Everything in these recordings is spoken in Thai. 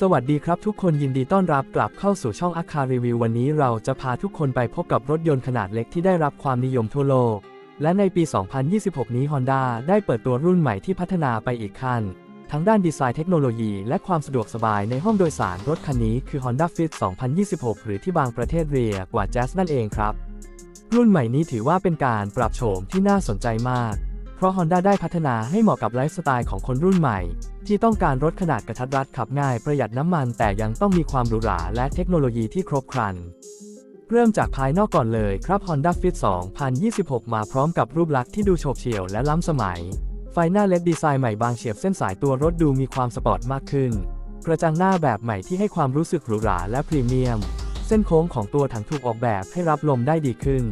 สวัสดีครับทุกคนยินดีต้อนรับกลับเข้าสู่ช่องอาคารีวิววันนี้เราจะพาทุกคนไปพบกับรถยนต์ขนาดเล็กที่ได้รับความนิยมทั่วโลก และในปี 2026 นี้ Honda ได้เปิดตัวรุ่นใหม่ที่พัฒนาไปอีกขั้น ทั้งด้านดีไซน์เทคโนโลยี และความสะดวกสบายในห้องโดยสารรถคันนี้คือ Honda Fit 2026 หรือที่บางประเทศเรียกว่า Jazz นั่นเองครับ รุ่นใหม่นี้ถือว่าเป็นการปรับโฉมที่น่าสนใจมาก ราะ Honda ได้พัฒนาให้เหมาะกับไลฟ์สไตล์ของคนรุ่นใหม่ ที่ต้องการรถขนาดกระทัดรัดขับง่ายประหยัดน้ำมันแต่ยังต้องมีความหรูหราและเทคโนโลยีที่ครบครัน เริ่มจากภายนอกก่อนเลยครับ Honda Fit 2026 มาพร้อมกับรูปลักษณ์ที่ดูโฉบเฉี่ยวและล้ำสมัย ไฟหน้าเล็ดดีไซน์ใหม่บางเฉียบเส้นสายตัวรถดูมีความสปอร์ตมากขึ้น กระจังหน้าแบบใหม่ที่ให้ความรู้สึกหรูหราและพรีเมียม เส้นโค้งของตัวถังถูกออกแบบให้รับลมได้ดีขึ้น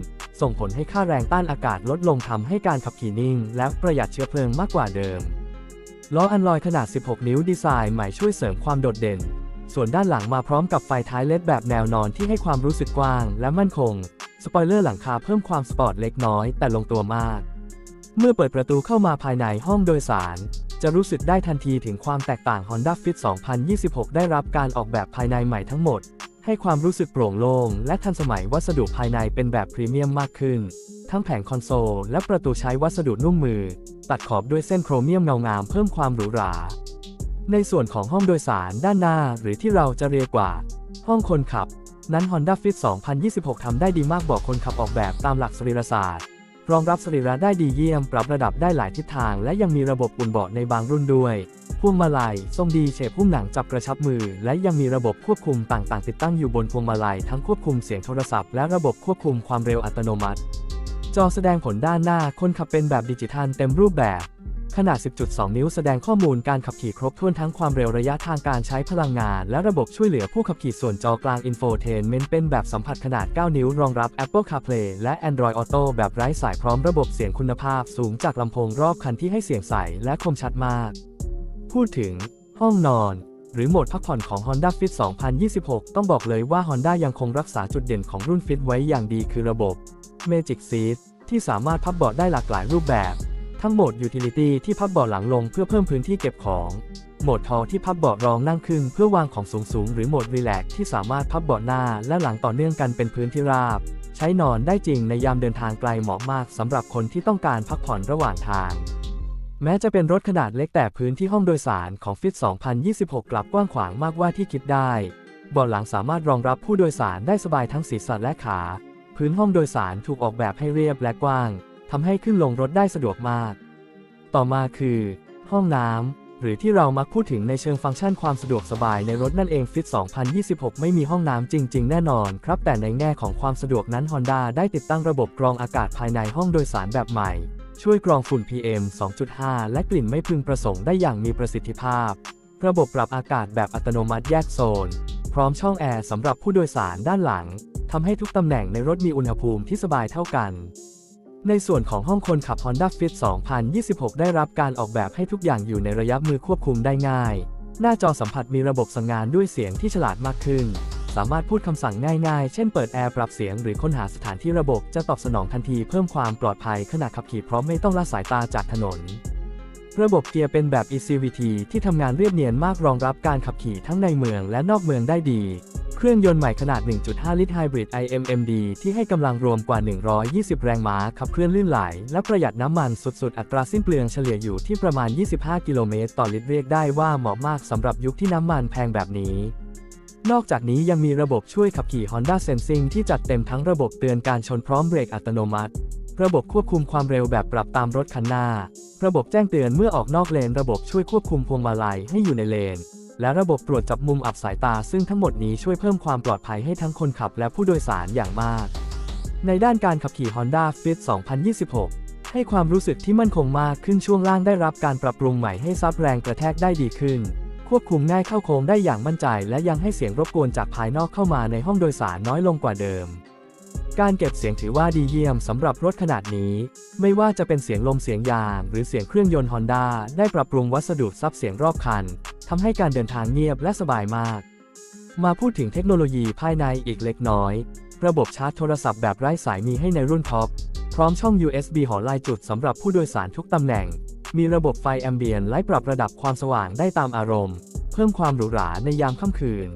ส่งผลให้ค่าแรงต้านอากาศลดลงทำให้การขับขี่นิ่ง และประหยัดเชื้อเพลิงมากกว่าเดิม ล้ออันลอยขนาด 16 นิ้วดีไซน์ใหม่ช่วยเสริมความโดดเด่น ส่วนด้านหลังมาพร้อมกับไฟท้ายเลดแบบแนวนอนที่ให้ความรู้สึกกว้างและมั่นคง สปอยเลอร์หลังคาเพิ่มความสปอร์ตเล็กน้อยแต่ลงตัวมาก เมื่อเปิดประตูเข้ามาภายในห้องโดยสารจะรู้สึกได้ทันทีถึงความแตกต่าง Honda Fit 2026 ได้รับการออกแบบภายในใหม่ทั้งหมด ให้ความรู้สึกโปร่งโล่งและทันสมัยวัสดุภายในเป็นแบบพรีเมียมมากขึ้น ทั้งแผงคอนโซลและประตูใช้วัสดุนุ่มมือ ตัดขอบด้วยเส้นโครเมียมเงางามเพิ่มความหรูหรา ในส่วนของห้องโดยสารด้านหน้าหรือที่เราจะเรียกว่า ห้องคนขับ นั้น Honda Fit 2026 ทำได้ดีมากบอกคนขับออกแบบตามหลักสรีรศาสตร์ รองรับสรีระได้ดีเยี่ยมปรับระดับได้หลายทิศทาง และยังมีระบบอุ่นเบาะในบางรุ่นด้วย พวงมาลัยทรงดีเฉพพุ่มหนังจับกระชับมือ และยังมีระบบควบคุมต่างๆ ติดตั้งอยู่บนพวงมาลัยทั้งควบคุมเสียงโทรศัพท์และระบบควบคุมความเร็วอัตโนมัติ จอแสดงผลด้านหน้าคนขับเป็นแบบดิจิทัลเต็มรูปแบบ ขนาด 10.2 นิ้วแสดงข้อมูลการขับขี่ครบถ้วนทั้งความเร็วระยะทางการใช้พลังงาน และระบบช่วยเหลือผู้ขับขี่ส่วนจอกลาง Infotainment เป็นแบบสัมผัสขนาด 9 นิ้วรองรับ Apple CarPlay และ Android Auto แบบไร้สายพร้อมระบบเสียงคุณภาพสูงจากลำโพงรอบคันที่ให้เสียงใสและคมชัดมาก พูดถึง ห้องนอน หรือโหมดพักผ่อนของ Honda Fit 2026 ต้องบอกเลยว่า Honda ยังคงรักษาจุดเด่นของรุ่น Fit ไว้อย่างดีคือระบบ Magic Seat ที่สามารถพับเบาะได้หลากหลายรูปแบบ ทั้งโหมด Utility ที่พับเบาะหลังลงเพื่อเพิ่มพื้นที่เก็บของ โหมดทอที่พับเบาะรองนั่งขึ้นเพื่อวางของสูงๆหรือโหมด Relax ที่สามารถพับเบาะหน้าและหลังต่อเนื่องกันเป็นพื้นที่ราบ ใช้นอนได้จริงในยามเดินทางไกลเหมาะมากสำหรับคนที่ต้องการพักผ่อนระหว่างทาง แม้จะเป็นรถขนาดเล็กแต่พื้นที่ห้องโดยสารของ Fit 2026 กลับกว้างขวางมากกว่าที่คิดได้เบาะหลังสามารถรองรับผู้โดยสารได้สบายทั้งศีรษะและขา พื้นห้องโดยสารถูกออกแบบให้เรียบและกว้างทำให้ขึ้นลงรถได้สะดวกมาก ต่อมาคือ ห้องน้ำหรือที่เรามักพูดถึงในเชิงฟังก์ชันความสะดวกสบายในรถนั่นเอง Fit 2026 ไม่มีห้องน้ำจริง ๆ แน่นอนครับ แต่ในแง่ของความสะดวกนั้น Honda ได้ติดตั้งระบบกรองอากาศภายในห้องโดยสารแบบใหม่ ช่วยกรองฝุ่น PM 2.5 และกลิ่นไม่พึงประสงค์ได้อย่างมีประสิทธิภาพ ระบบปรับอากาศแบบอัตโนมัติแยกโซน พร้อมช่องแอร์สำหรับผู้โดยสารด้านหลังทำให้ทุกตำแหน่งในรถมีอุณหภูมิที่สบายเท่ากัน ในส่วนของห้องคนขับ Honda Fit 2026 ได้รับการออกแบบให้ทุกอย่างอยู่ในระยะมือควบคุมได้ง่าย หน้าจอสัมผัสมีระบบสั่งงานด้วยเสียงที่ฉลาดมากขึ้น สามารถพูดคำสั่งง่ายๆ เช่นเปิดแอร์ปรับเสียงหรือค้นหาสถานที่ระบบจะตอบสนองทันทีเพิ่มความปลอดภัยขณะขับขี่พราะไม่ต้องละสายตาจากถนน ระบบเกียร์เป็นแบบ ECVT ที่ทำงานเรียบเนียนมากรองรับการขับขี่ทั้งในเมืองและนอกเมืองได้ดี เครื่องยนต์ใหม่ขนาด 1.5 ลิตร Hybrid IMMD ที่ให้กำลังรวมกว่า 120 แรงม้าขับเคลื่อนลื่นไหล และประหยัดน้ำมันสุดๆ อัตราสิ้นเปลืองเฉลี่ยอยู่ที่ประมาณ 25 กิโลเมตรต่อลิตรเรียกได้ว่าเหมาะมากสำหรับยุคที่น้ำมันแพงแบบนี้ นอกจากนี้ยังมีระบบช่วยขับขี่ Honda Sensing ที่จัดเต็มทั้งระบบเตือนการชนพร้อมเบรกอัตโนมัติ ระบบควบคุมความเร็วแบบปรับตามรถคันหน้า ระบบแจ้งเตือนเมื่อออกนอกเลน ระบบช่วยควบคุมพวงมาลัยให้อยู่ในเลน และระบบตรวจจับมุมอับสายตา ซึ่งทั้งหมดนี้ช่วยเพิ่มความปลอดภัยให้ทั้งคนขับและผู้โดยสารอย่างมาก ในด้านการขับขี่ Honda Fit 2026 ให้ความรู้สึกที่มั่นคงมากขึ้นช่วงล่างได้รับการปรับปรุงใหม่ให้ซับแรงกระแทกได้ดีขึ้น ควบคุมง่ายเข้าโค้งได้อย่างมั่นใจ และยังให้เสียงรบกวนจากภายนอกเข้ามาในห้องโดยสารน้อยลงกว่าเดิม การเก็บเสียงถือว่าดีเยี่ยมสำหรับรถขนาดนี้ ไม่ว่าจะเป็นเสียงลมเสียงยาง หรือเสียงเครื่องยนต์ Honda ได้ปรับปรุงวัสดุซับเสียงรอบคันทำให้การเดินทางเงียบและสบายมาก มาพูดถึงเทคโนโลยีภายในอีกเล็กน้อย ระบบชาร์จโทรศัพท์แบบไร้สายมีให้ในรุ่นท็อปพร้อมช่อง USB หอลายจุดสำหรับผู้โดยสารทุกตำแหน่ง มีระบบไฟแอมเบียนไลท์ปรับระดับความสว่างได้ตามอารมณ์ เพิ่มความหรูหราในยามค่ำคืน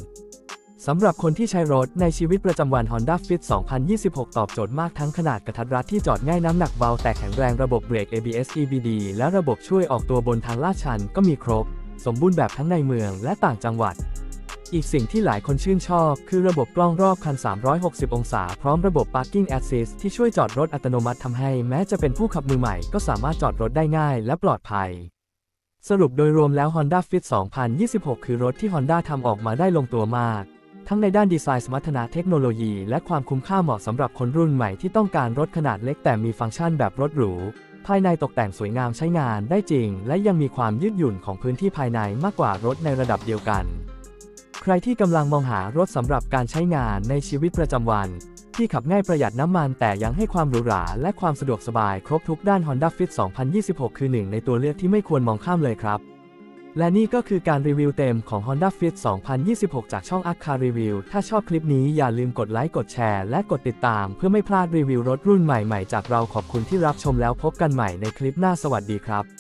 สำหรับคนที่ใช้รถในชีวิตประจำวัน Honda Fit 2026 ตอบโจทย์มากทั้งขนาดกระทัดรัดที่จอดง่ายน้ำหนักเบาแต่แข็งแรงระบบเบรก ABS EBD และระบบช่วยออกตัวบนทางลาดชันก็มีครบ สมบูรณ์แบบทั้งในเมืองและต่างจังหวัด อีกสิ่งที่หลายคนชื่นชอบ คือระบบกล้องรอบคัน 360 องศา พร้อมระบบ Parking Assist ที่ช่วยจอดรถอัตโนมัติทำให้แม้จะเป็นผู้ขับมือใหม่ก็สามารถจอดรถได้ง่ายและปลอดภัย สรุปโดยรวมแล้ว Honda Fit 2026 คือรถที่ Honda ทำออกมาได้ลงตัวมาก ทั้งในด้านดีไซน์สมรรถนะเทคโนโลยี และความคุ้มค่าเหมาะสำหรับคนรุ่นใหม่ที่ต้องการรถขนาดเล็กแต่มีฟังก์ชันแบบรถหรูภายในตกแต่งสวยงามใช้งานได้จริง และยังมีความยืดหยุ่นของพื้นที่ภายในมากกว่ารถในระดับเดียวกัน ใครที่กำลังมองหารถสำหรับการใช้งานในชีวิตประจำวัน ที่ขับง่ายประหยัดน้ำมันแต่ยังให้ความหรูหราและความสะดวกสบายครบทุกด้าน Honda Fit 2026 คือหนึ่งในตัวเลือกที่ไม่ควรมองข้ามเลยครับ และนี่ก็คือการรีวิวเต็มของ Honda Fit 2026 จากช่อง a k a Review ถ้าชอบคลิปนี้อย่าลืมกดไลค์กดแชร์และกดติดตาม เพื่อไม่พลาดรีวิวรถรุ่นใหม่ๆ จากเราขอบคุณที่รับชมแล้วพบกันใหม่ในคลิปหน้าสวัสดีครับ